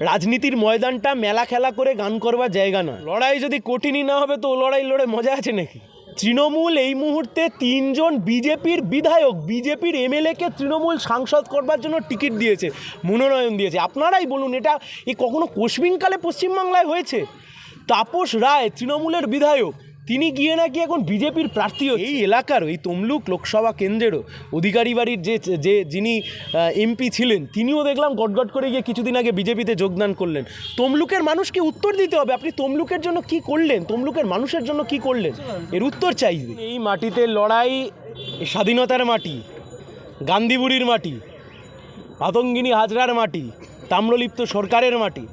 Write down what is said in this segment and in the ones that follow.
রাজনীতির ময়দানটা মেলা খেলা করে গান করবার জায়গা নয়। লড়াই যদি কঠিনই না হবে তো লড়াই লড়ে মজা আছে নাকি? তৃণমূল এই মুহূর্তে তিনজন বিজেপির বিধায়ক, বিজেপির এমএলএকে তৃণমূল সাংসদ করবার জন্য টিকিট দিয়েছে, মনোনয়ন দিয়েছে। আপনারাই বলুন, এটা এই কখনো কোশ্মিনকালে পশ্চিমবাংলায় হয়েছে? তাপস রায়, তৃণমূলের বিধায়ক তিনি গিয়ে নাকি এখন বিজেপির প্রার্থী এই এলাকার এই তমলুক লোকসভা কেন্দ্রেরও অধিকারী বাড়ির যে যে যিনি এমপি ছিলেন তিনিও দেখলাম গটগট করে গিয়ে কিছুদিন আগে বিজেপিতে যোগদান করলেন। তমলুকের মানুষকে উত্তর দিতে হবে আপনি তমলুকের জন্য কি করলেন? তমলুকের মানুষের জন্য কি করলেন? এর উত্তর চাইবে এই মাটিতে লড়াই স্বাধীনতার মাটি গান্ধীবুড়ির মাটি আতঙ্গিনী হাজরার মাটি তাম্রলিপ্ত সরকারের মাটি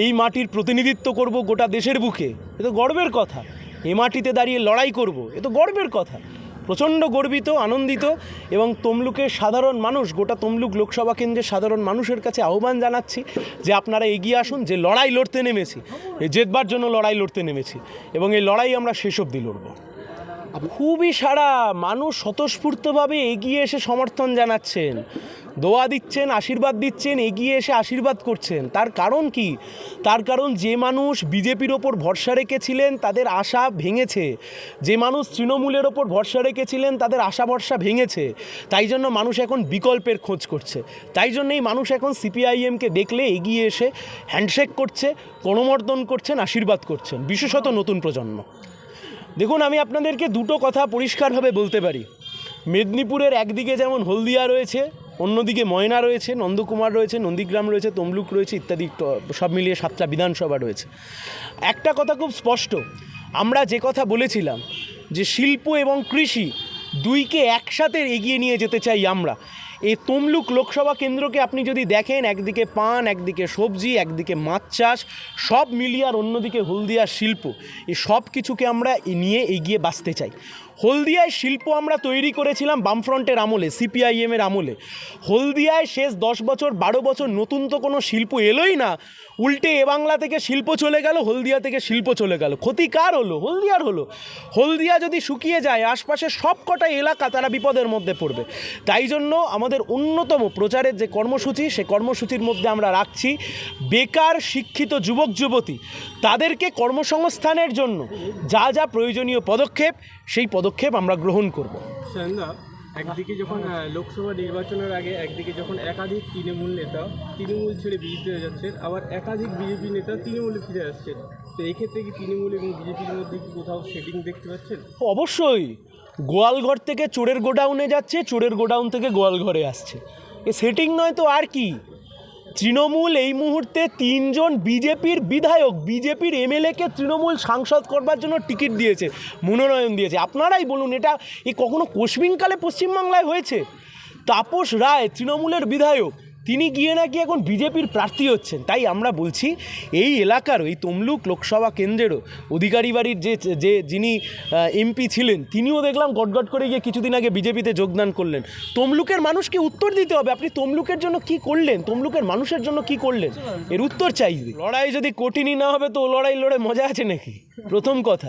এই মাটির প্রতিনিধিত্ব করব গোটা দেশের বুকে এ তো গর্বের কথা। এ মাটিতে দাঁড়িয়ে লড়াই করব, এ তো গর্বের কথা। প্রচণ্ড গর্বিত, আনন্দিত এবং তমলুকের সাধারণ মানুষ, গোটা তমলুক লোকসভা কেন্দ্রের সাধারণ মানুষের কাছে আহ্বান জানাচ্ছি যে আপনারা এগিয়ে আসুন, যে লড়াই লড়তে নেমেছি, এই জেতবার জন্য লড়াই লড়তে নেমেছি এবং এই লড়াই আমরা শেষ অবধি লড়বো। খুবই সারা মানুষ স্বতঃস্ফূর্তভাবে এগিয়ে এসে সমর্থন জানাচ্ছেন। দোয়া দিচ্ছেন, আশীর্বাদ দিচ্ছেন, এগিয়ে এসে আশীর্বাদ করছেন। তার কারণ কি? তার কারণ যে মানুষ বিজেপির ওপর ভরসা রেখেছিলেন, তাদের আশা ভেঙেছে। যে মানুষ তৃণমূলের ওপর ভরসা রেখেছিলেন, তাদের আশা ভরসা ভেঙেছে। তাই জন্য মানুষ এখন বিকল্পের খোঁজ করছে। তাই জন্যই মানুষ এখন সিপিআইএমকে দেখলে এগিয়ে এসে হ্যান্ডশেক করছে, গণমর্দন করছেন, আশীর্বাদ করছেন। বিশেষত নতুন প্রজন্ম। দেখুন, আমি আপনাদেরকে দুটো কথা পরিষ্কারভাবে বলতে পারি। মেদিনীপুরের একদিকে যেমন হলদিয়া রয়েছে অন্যদিকে ময়না রয়েছে, নন্দকুমার রয়েছে, নন্দীগ্রাম রয়েছে, তমলুক রয়েছে ইত্যাদি সব মিলিয়ে সাতটা বিধানসভা রয়েছে। একটা কথা খুব স্পষ্ট, আমরা যে কথা বলেছিলাম যে শিল্প এবং কৃষি দুইকে একসাথে এগিয়ে নিয়ে যেতে চাই আমরা এই তমলুক লোকসভা কেন্দ্রকে আপনি যদি দেখেন, একদিকে পান, একদিকে সবজি, একদিকে মাছ চাষ, সব মিলিয়ে আর অন্যদিকে হলদিয়ার শিল্প, এই সব কিছুকে আমরা নিয়ে এগিয়ে বাঁচতে চাই। হলদিয়ায় শিল্প আমরা তৈরি করেছিলাম বামফ্রন্টের আমলে, সিপিআইএমের আমলে। হলদিয়ায় শেষ দশ বছর, বারো বছর নতুন তো কোনো শিল্প এলোই না। উল্টে এ বাংলা থেকে শিল্প চলে গেল, হলদিয়া থেকে শিল্প চলে গেল। ক্ষতি কার হলো? হলদিয়ার হলো। হলদিয়া যদি শুকিয়ে যায়, আশপাশের সব কটা এলাকা তারা বিপদের মধ্যে পড়বে। তাই জন্য আমাদের অন্যতম প্রচারের যে কর্মসূচি সে কর্মসূচির মধ্যে আমরা রাখছি বেকার শিক্ষিত যুবক যুবতী। তাদেরকে কর্মসংস্থানের জন্য যা যা প্রয়োজনীয় পদক্ষেপ সেই পদক্ষেপ আমরা গ্রহণ করব। একদিকে যখন লোকসভা নির্বাচনের আগে একদিকে যখন একাধিক তৃণমূল নেতা তৃণমূল ছেড়ে বিজেপিতে যাচ্ছেন আবার একাধিক বিজেপি নেতা তৃণমূলে ফিরে আসছেন। তো এই ক্ষেত্রে কি তৃণমূল এবং বিজেপির মধ্যে কি কোথাও সেটিং দেখতে পাচ্ছেন? অবশ্যই। গোয়ালঘর থেকে চোরের গোডাউনে যাচ্ছে, চোরের গোডাউন থেকে গোয়ালঘরে আসছে। এ সেটিং নয় তো আর কি? তৃণমূল এই মুহূর্তে তিনজন বিজেপির বিধায়ক, বিজেপির এমএলএকে তৃণমূল সাংসদ করবার জন্য টিকিট দিয়েছে, মনোনয়ন দিয়েছে। আপনারাই বলুন, এটা এ কখনো কোশ্মিনকালে পশ্চিমবাংলায় হয়েছে? তাপস রায়, তৃণমূলের বিধায়ক তিনি গিয়ে নাকি এখন বিজেপির প্রার্থী হচ্ছেন। তাই আমরা বলছি, এই এলাকার, এই তমলুক লোকসভা কেন্দ্রেরও অধিকারী বাড়ির যে যে যিনি এমপি ছিলেন, তিনিও দেখলাম গটগট করে গিয়ে কিছুদিন আগে বিজেপিতে যোগদান করলেন। তমলুকের মানুষকে উত্তর দিতে হবে, আপনি তমলুকের জন্য কি করলেন? তমলুকের মানুষের জন্য কি করলেন? এর উত্তর চাইবে। লড়াই যদি কঠিনই না হবে, তো লড়াই লড়ে মজা আছে নাকি? প্রথম কথা।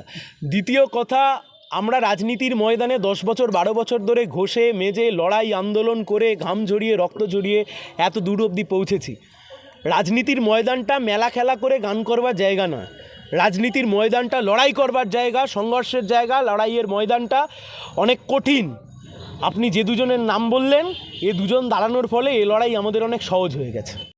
দ্বিতীয় কথা আমরা রাজনীতির ময়দানে দশ বছর, বারো বছর ধরে ঘষে, মেজে, লড়াই, আন্দোলন করে, ঘাম ঝরিয়ে, রক্ত ঝরিয়ে এত দূর অবধি পৌঁছেছি। রাজনীতির ময়দানটা মেলা খেলা করে গান করবার জায়গা নয়। রাজনীতির ময়দানটা, লড়াই করবার জায়গা, সংঘর্ষের জায়গা, লড়াইয়ের ময়দানটা অনেক কঠিন। আপনি যে দুজনের নাম বললেন, এ দুজন দাঁড়ানোর ফলে এ লড়াই আমাদের অনেক সহজ হয়ে গেছে।